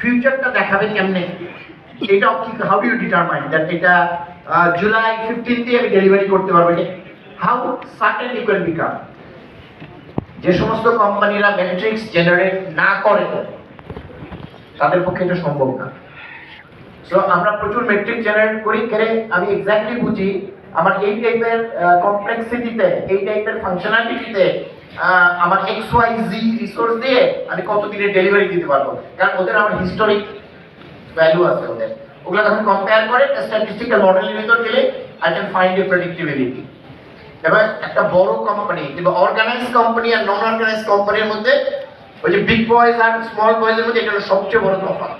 ফিউচারটা দেখাবে কেমনে? এটা কি how do you determine that এটা জুলাই ফিফটিনতে আমি ডেলিভারি করতে পারব? How certain you can become যে সমস্ত কোম্পানিরা ম্যাট্রিক্স জেনারেট না করে তাদের পক্ষে এটা সম্ভব না। সো আমরা প্রচুর মেট্রিক জেনারেট করি। করে আমি এক্স্যাক্টলি বুঝি, আমার এই টাইপের কমপ্লেক্সিটিতে এই টাইপের ফাংশনালিটিতে আমার এক্স ওয়াই জি রিসোর্স দিয়ে আমি কত দিনে ডেলিভারি দিতে পারব? কারণ ওদের আমার হিস্টোরিক ভ্যালু আছে ওদের। ওগুলো যখন কম্পেয়ার করে স্ট্যাটিস্টিক্যাল মডেলের ভিতর গেলে I can find a predictability এবার একটা বড় কোম্পানি কিংবা অর্গানাইজ কোম্পানি আর নন অর্গানাইজ কোম্পানির মধ্যে, ওই যে বিগ বয়েজ আর স্মল বয়েজের মধ্যে এটা হলো সবচেয়ে বড় তফাৎ।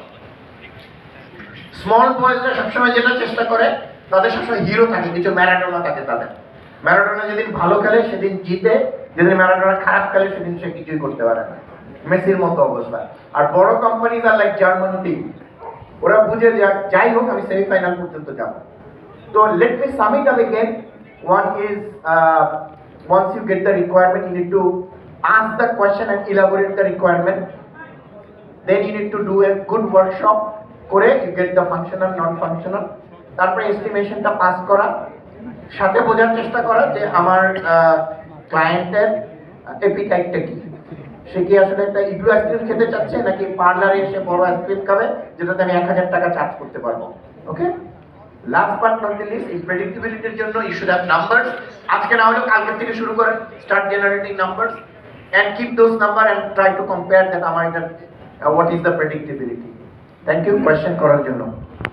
স্মল বয়েজরা সবসময় যেটা চেষ্টা করে, তাদের সবসময় হিরো থাকে, কিছু ম্যারাডোনা থাকে তাদের। ম্যারাডোনা যেদিন ভালো খেলে, সেদিন জিতে। যেদিন ম্যারাডোনা খারাপ খেলে, সেদিন সে কিছুই করতে পারে না। মেসির মতো অবস্থা। আর বড় কোম্পানি তার লাইক জার্মানি টিম ওরা বুঝে যাক যাই হোক, আমি সেমিফাইনাল পর্যন্ত যাব। তো let me submit up again one is once you get the requirement you need to ask the question and elaborate the requirement then you need to do a good workshop করে you get the functional non functional তারপরে এস্টিমেশনটা pass করা। সাথে বোঝার চেষ্টা করা যে আমার ক্লায়েন্টের এপিটাইটটা কি? সে কি আসলে একটা ইগলু আইসক্রিম খেতে চাচ্ছে নাকি পার্লারে এসে বড় আইসক্রিম খাবে, যেটাতে আমি এক হাজার টাকা চার্জ করতে পারব? Okay last but not least এই প্রেডিক্টিবিলিটির জন্য শুড হ্যাভ নাম্বারস আজকে না হলেও কালকে থেকে শুরু করেন start generating numbers and keep those number and try to compare that আমার এটা what is the predictability thank you question করার জন্য।